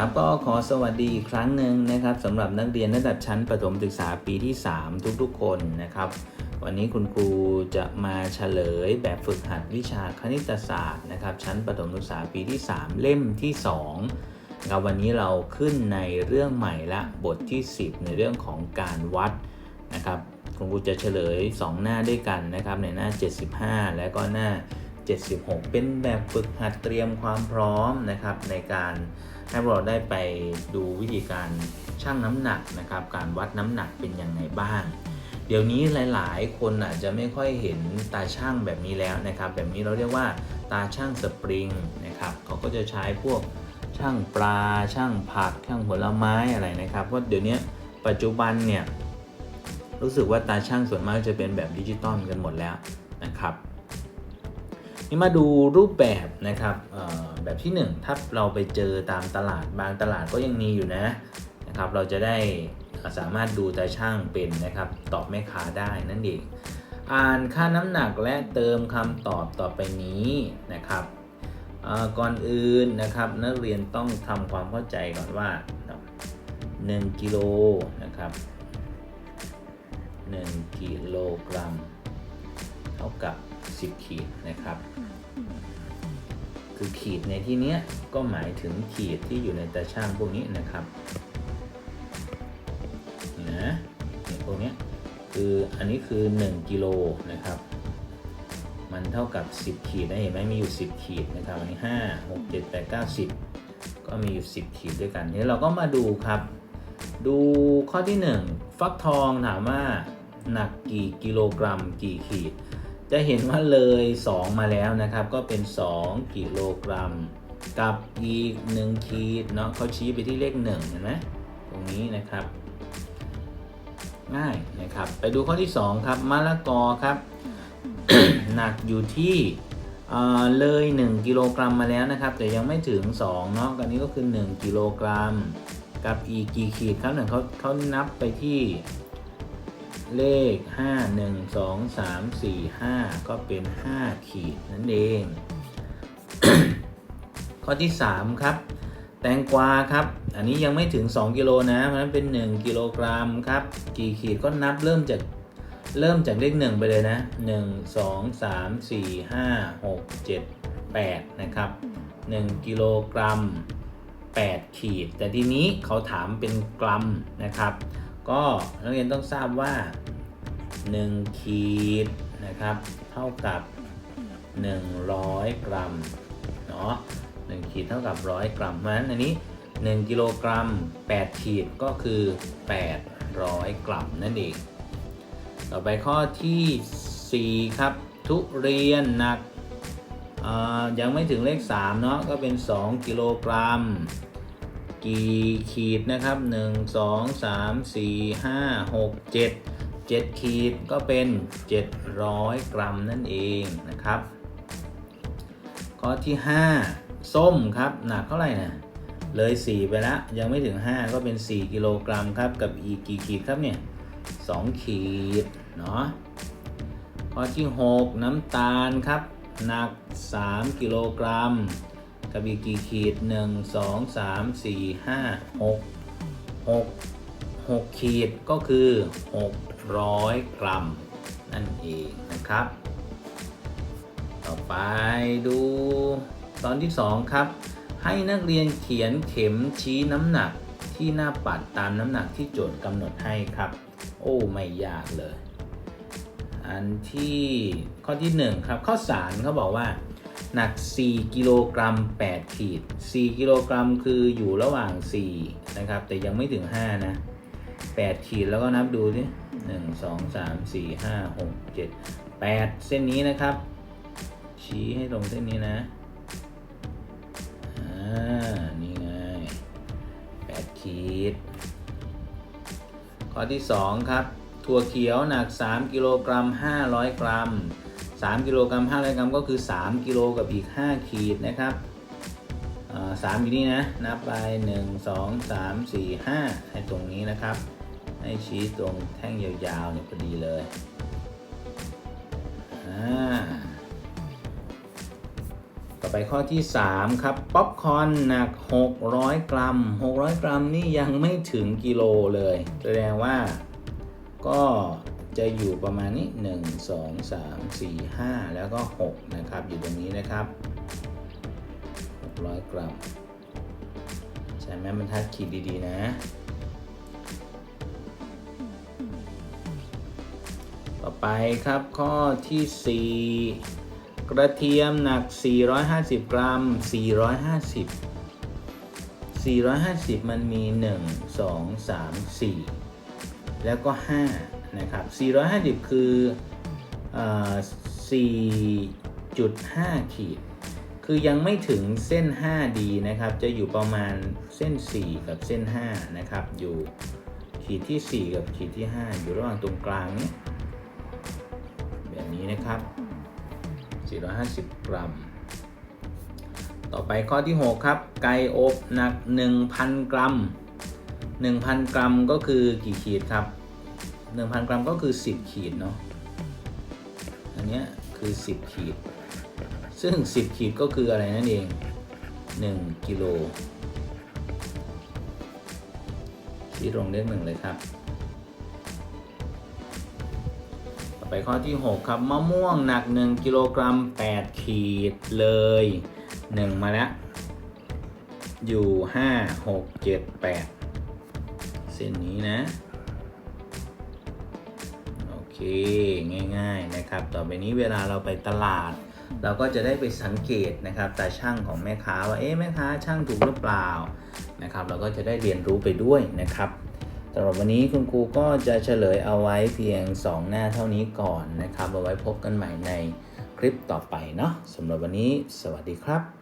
ครับก็ขอสวัสดีอีกครั้งหนึ่งนะครับสำหรับนักเรียนระดับชั้นประถมศึกษาปีที่ 3 ทุกๆ คนนะครับ วันนี้คุณครูจะมาเฉลยแบบฝึกหัดวิชาคณิตศาสตร์นะครับ ชั้นประถมศึกษาปีที่ 3 เล่มที่2ครับวันนี้เราขึ้นในเรื่องใหม่ละบทที่ 10 ในเรื่องของการวัดนะครับ คุณครูจะเฉลย 2 หน้าด้วยกันนะครับในหน้า 75 และก็หน้า 76 เป็นแบบฝึกหัดเตรียมความพร้อมนะครับในการให้พวกเราได้ไปดูวิธีการชั่งน้ำหนักนะครับ การวัดน้ำหนักเป็นยังไงบ้าง เดี๋ยวนี้หลายๆ คนอาจจะไม่ค่อยเห็นตาช่างแบบนี้แล้วนะครับ แบบนี้เราเรียกว่าตาช่างสปริงนะครับเขาก็จะใช้พวกช่างปลาช่างผักช่างผลไม้อะไรนะครับเพราะเดี๋ยวนี้ปัจจุบันเนี่ยรู้สึกว่าตาช่างส่วนมากจะเป็นแบบดิจิตอลกันหมดแล้วนะครับ นี่มาดูรูปแบบนะครับแบบที่ 1 ถ้าเราไปเจอตามตลาดบางตลาดก็ยังมีอยู่นะนะครับเราจะได้สามารถดูตาช่างเป็นนะครับตอบแม่ค้าได้นั่นเองอ่านค่าน้ำหนักและเติมคำตอบต่อไปนี้นะครับก่อนอื่นนะครับนักเรียนต้องทำความเข้าใจก่อนว่า 1 กิโลนะครับ1กิโลกรัม เท่ากับ 10 ขีดนะครับ คือขีดในที่เนี้ยก็หมายถึงขีดที่อยู่ในตาช่างพวกนี้นะครับนะเนี่ยพวกเนี้ยคืออันนี้คือ 1กิโลนะครับ มันเท่ากับ 10 ขีดนะเห็นไหมมีอยู่ 10 ขีดนะครับอันนี้ 5 6 7 8 9 10 ก็มีอยู่ 10 ขีดด้วยกันทีนี้เราก็มาดูครับ ดูข้อที่ 1 ฟักทองถามว่าหนักกี่กิโลกรัมกี่ขีด จะเห็นว่าเลย 2 มาแล้วนะครับ ก็เป็น 2 กิโลกรัม กับอีก 1 ขีดเนาะเขาชี้ไปที่เลข1เห็นไหมตรงนี้นะครับ ง่ายนะครับ ไปดูข้อที่ 2 ครับมะละกอครับ หนักอยู่ที่เเลย 1 กิโลกรัมมาแล้วนะครับ แต่ยังไม่ถึง2เนาะกันนี้ก็คือ 1 กิโลกรัม กับอีกกี่ขีดครับหนึ่งเขาเขานับไปที่ เลข 5 1 2 3 4 5 ก็เป็น 5 ขีดนั่นเอง ข้อที่ 3 ครับ แตงกวาครับ อันนี้ยังไม่ถึง 2 กิโลนะ เพราะนั้นเป็น 1 กิโลกรัมครับ กี่ขีดก็นับเริ่มจากเริ่มจากเลข 1 ไปเลยนะ 1 2 3 4 5 6 7 8 นะครับ 1 กิโลกรัม 8 ขีด แต่ทีนี้เขาถามเป็นกรัมนะครับ ก็นักเรียนต้องทราบว่า 1 ขีดนะครับ เท่ากับ 100 กรัมเนาะ1ขีดเท่ากับ 100 กรัมเพราะฉะนั้นอันนี้ 1 กิโลกรัม 8 ขีดก็คือ 800 กรัมนั่นเอง ต่อไปข้อที่ 4 ครับ ทุเรียนหนักยังไม่ถึงเลข 3 เนาะก็เป็น 2 กิโลกรัม กี่ขีดนะครับ 1 2 3 4 5 6 7 7 ขีดก็เป็น 700 กรัมนั่นเองนะครับ ข้อที่ 5 ส้มครับ หนักเท่าไหร่นะเลย 4 ไปแล้วยังไม่ถึง 5 ก็เป็น 4 กิโลกรัมครับ กับอีกกี่ขีดครับเนี่ย2ขีดเนาะข้อที่ 6 น้ำตาลครับ หนัก 3 กิโลกรัม กับอีกกี่ขีด1 2 3 4 5 6 6 6ขีดก็คือ600กรัม นั่นเองนะครับ ต่อไปดูตอนที่2ครับ ให้นักเรียนเขียนเข็มชี้น้ำหนักที่หน้าปัดตามน้ำหนักที่โจทย์กำหนดให้ครับ โอ้ไม่ยากเลย อันที่ข้อที่ 1 ครับ ข้อสารเขาบอกว่า หนัก 4 กิโลกรัม 8 ขีด 4 กิโลกรัมคืออยู่ระหว่าง 4 นะครับ แต่ยังไม่ถึง 5 นะ 8 ขีดแล้วก็นับดูดิ1 2 3 4 5 6 7 8 เส้นนี้นะครับ ชี้ให้ตรงเส้นนี้นะ อ่า นี่ไง 8 ขีด ข้อที่ 2 ครับ ถั่วเขียวหนัก 3 กิโลกรัม 500 กรัม 3กิโลกรัม500กรัมก็คือ 3กิโลกับอีก 5 ขีดนะครับสามอยู่นี่นะ นับไป 1 2 3 4 5 ให้ตรงนี้นะครับ ให้ชี้ตรงแท่งยาวๆเนี่ยพอดีเลยอ่าต่อไปข้อที่ 3 ครับ ป๊อปคอร์นหนัก 600 กรัม 600 กรัมนี่ยังไม่ถึงกิโลเลย แสดงว่าก็ จะอยู่ประมาณนี้ 1 2 3 4 5 แล้วก็ 6 นะครับ อยู่ตรงนี้นะครับ 600 กรัม ใช่ไหมบรรทัดขีดดีๆ นะ ต่อไปครับข้อที่ 4 กระเทียมหนัก 450 กรัม 450 450 มันมี 1 2 3 4 แล้วก็ 5 นะครับ 450 คืออ4.5 ขีด คือยังไม่ถึงเส้น 5D นะครับ จะอยู่ประมาณเส้น 4 กับเส้น 5 นะครับ อยู่ขีดที่ 4 กับขีดที่ 5 อยู่ระหว่างตรงกลางนี้แบบนี้นะครับ 450 กรัม ต่อไปข้อที่ 6 ครับ ไก่อบหนัก 1,000 กรัม 1,000 กรัมก็คือกี่ขีดครับ 1,000 กรัมก็คือ 10 ขีดเนาะอันนี้คือ 10 ขีด ซึ่ง 10 ขีดก็คืออะไรนั่นเอง 1 กิโลชี้ลงเลขหนึ่งเลยครับ ต่อไปข้อที่ 6 ครับ มะม่วงหนัก 1 กิโลกรัม 8 ขีดเลย 1 มาแล้ว อยู่ 5 6 7 8 เส้นนี้นะ เคง่ายๆนะครับ ต่อไปนี้เวลาเราไปตลาด เราก็จะได้ไปสังเกตนะครับตาช่างของแม่ค้าว่าเอ๊ะแม่ค้าช่างถูกหรือเปล่านะครับ เราก็จะได้เรียนรู้ไปด้วยนะครับสำหรับวันนี้คุณครูก็จะเฉลยเอาไว้เพียง 2 หน้าเท่านี้ก่อนนะครับเอาไว้พบกันใหม่ในคลิปต่อไปเนาะสำหรับวันนี้ สวัสดีครับ